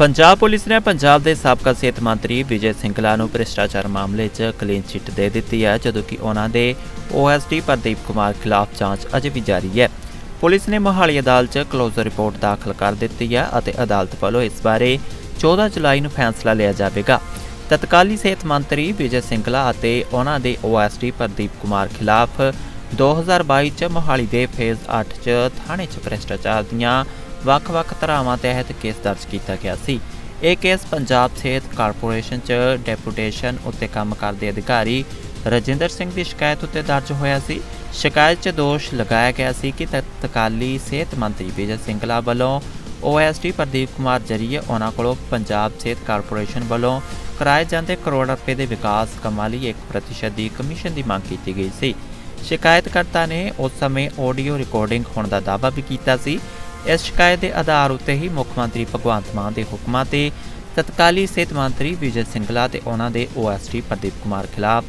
Punjab police ਨੇ ਪੰਜਾਬ ਦੇ ਸਾਬਕਾ ਸਿਹਤ ਮੰਤਰੀ ਵਿਜੇ ਸਿੰਗਲਾ ਨੂੰ ਭ੍ਰਿਸ਼ਟਾਚਾਰ ਮਾਮਲੇ 'ਚ ਕਲੀਨ ਚਿੱਟ ਦੇ ਦਿੱਤੀ ਹੈ, ਜਦੋਂ ਕਿ ਉਹਨਾਂ ਦੇ ਓਐਸਡੀ ਪ੍ਰਦੀਪ ਕੁਮਾਰ ਖਿਲਾਫ ਜਾਂਚ ਅਜੇ ਵੀ ਜਾਰੀ ਹੈ। ਪੁਲਿਸ ਨੇ ਮੋਹਾਲੀ ਅਦਾਲਤ 'ਚ ਕਲੋਜ਼ਰ ਰਿਪੋਰਟ ਦਾਖਲ ਕਰ ਦਿੱਤੀ ਹੈ ਅਤੇ ਅਦਾਲਤ ਵੱਲੋਂ ਇਸ ਬਾਰੇ 14 ਜੁਲਾਈ ਨੂੰ ਫੈਸਲਾ ਲਿਆ ਜਾਵੇਗਾ। ਤਤਕਾਲੀ ਸਿਹਤ ਮੰਤਰੀ ਵਿਜੇ ਸਿੰਗਲਾ ਅਤੇ ਉਹਨਾਂ ਦੇ ਓਐਸਡੀ ਪ੍ਰਦੀਪ ਕੁਮਾਰ ਖਿਲਾਫ 2022 ਚ ਮੋਹਾਲੀ ਦੇ ਫੇਜ਼ 8 ਚ ਥਾਣੇ 'ਚ ਭ੍ਰਿਸ਼ਟਾਚਾਰ ਦੀਆਂ ਵੱਖ-ਵੱਖ ਧਾਰਾਵਾਂ ਤਹਿਤ ਕੇਸ ਦਰਜ ਕੀਤਾ ਗਿਆ ਸੀ। ਇਹ ਕੇਸ ਪੰਜਾਬ ਸਿਹਤ ਕਾਰਪੋਰੇਸ਼ਨ 'ਚ ਡੈਪੂਟੇਸ਼ਨ ਉੱਤੇ ਕੰਮ ਕਰਦੇ ਅਧਿਕਾਰੀ ਰਜਿੰਦਰ ਸਿੰਘ ਦੀ ਸ਼ਿਕਾਇਤ ਉੱਤੇ ਦਰਜ ਹੋਇਆ ਸੀ। ਸ਼ਿਕਾਇਤ 'ਚ ਦੋਸ਼ ਲਗਾਇਆ ਗਿਆ ਸੀ ਕਿ ਤਤਕਾਲੀ ਸਿਹਤ ਮੰਤਰੀ ਵਿਜੇ ਸਿੰਗਲਾ ਵੱਲੋਂ ਓਐਸਡੀ ਪ੍ਰਦੀਪ ਕੁਮਾਰ ਜਰੀਏ ਉਹਨਾਂ ਕੋਲੋਂ ਪੰਜਾਬ ਸਿਹਤ ਕਾਰਪੋਰੇਸ਼ਨ ਵੱਲੋਂ ਕਰਾਏ ਜਾਂਦੇ ਕਰੋੜਾਂ ਰੁਪਏ ਦੇ ਵਿਕਾਸ ਕੰਮਾਂ ਲਈ 1% ਦੀ ਕਮਿਸ਼ਨ ਦੀ ਮੰਗ ਕੀਤੀ ਗਈ ਸੀ। ਸ਼ਿਕਾਇਤਕਰਤਾ ਨੇ ਉਸ ਸਮੇਂ ਆਡੀਓ ਰਿਕਾਰਡਿੰਗ ਹੋਣ ਦਾ ਦਾਅਵਾ ਵੀ ਕੀਤਾ ਸੀ। ਇਸ ਸ਼ਿਕਾਇਤ ਦੇ ਆਧਾਰ ਉੱਤੇ ਹੀ ਮੁੱਖ ਮੰਤਰੀ ਭਗਵੰਤ ਮਾਨ ਦੇ ਹੁਕਮਾਂ ਤੇ ਤਤਕਾਲੀ ਸਿਹਤ ਮੰਤਰੀ ਵਿਜੇ ਸਿੰਗਲਾ ਤੇ ਉਹਨਾਂ ਦੇ ਓਐਸਡੀ ਪ੍ਰਦੀਪ ਕੁਮਾਰ ਖਿਲਾਫ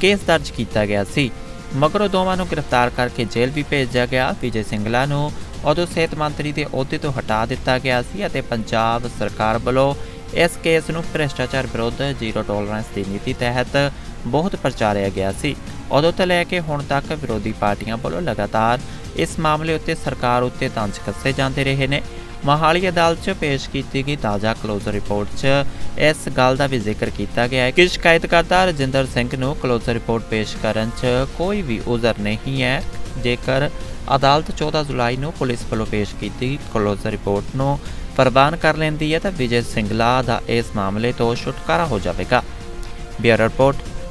ਕੇਸ ਦਰਜ ਕੀਤਾ ਗਿਆ ਸੀ। ਮਗਰੋਂ ਦੋਵਾਂ ਨੂੰ ਗ੍ਰਿਫਤਾਰ ਕਰਕੇ ਜੇਲ੍ਹ ਵੀ ਭੇਜਿਆ ਗਿਆ। ਵਿਜੇ ਸਿੰਗਲਾ ਨੂੰ ਉਦੋਂ ਸਿਹਤ ਮੰਤਰੀ ਦੇ ਅਹੁਦੇ ਤੋਂ ਹਟਾ ਦਿੱਤਾ ਗਿਆ ਸੀ ਅਤੇ ਪੰਜਾਬ ਸਰਕਾਰ ਵੱਲੋਂ ਇਸ ਕੇਸ ਨੂੰ ਭ੍ਰਿਸ਼ਟਾਚਾਰ ਵਿਰੁੱਧ ਜ਼ੀਰੋ ਟੋਲਰੈਂਸ ਦੀ ਨੀਤੀ ਤਹਿਤ ਬਹੁਤ ਪ੍ਰਚਾਰਿਆ ਗਿਆ ਸੀ। ਉਦੋਂ ਤੋਂ ਲੈ ਕੇ ਹੁਣ ਤੱਕ ਵਿਰੋਧੀ ਪਾਰਟੀਆਂ ਵੱਲੋਂ ਲਗਾਤਾਰ ਇਸ ਮਾਮਲੇ ਉੱਤੇ ਸਰਕਾਰ ਉੱਤੇ ਤੰਜ ਕੱਸੇ ਜਾਂਦੇ ਰਹੇ ਨੇ। ਮੋਹਾਲੀ ਅਦਾਲਤ 'ਚ ਪੇਸ਼ ਕੀਤੀ ਗਈ ਤਾਜ਼ਾ ਕਲੋਜ਼ਰ ਰਿਪੋਰਟ 'ਚ ਇਸ ਗੱਲ ਦਾ ਵੀ ਜ਼ਿਕਰ ਕੀਤਾ ਗਿਆ ਹੈ ਕਿ ਸ਼ਿਕਾਇਤਕਰਤਾ ਰਜਿੰਦਰ ਸਿੰਘ ਨੂੰ ਕਲੋਜ਼ਰ ਰਿਪੋਰਟ ਪੇਸ਼ ਕਰਨ 'ਚ ਕੋਈ ਵੀ ਉਜ਼ਰ ਨਹੀਂ ਹੈ। ਜੇਕਰ ਅਦਾਲਤ 14 ਜੁਲਾਈ ਨੂੰ ਪੁਲਿਸ ਵੱਲੋਂ ਪੇਸ਼ ਕੀਤੀ ਕਲੋਜ਼ਰ ਰਿਪੋਰਟ ਨੂੰ ਪ੍ਰਵਾਨ ਕਰ ਲੈਂਦੀ ਹੈ ਤਾਂ ਵਿਜੇ ਸਿੰਗਲਾ ਦਾ ਇਸ ਮਾਮਲੇ ਤੋਂ ਛੁਟਕਾਰਾ ਹੋ ਜਾਵੇਗਾ। Bureau report.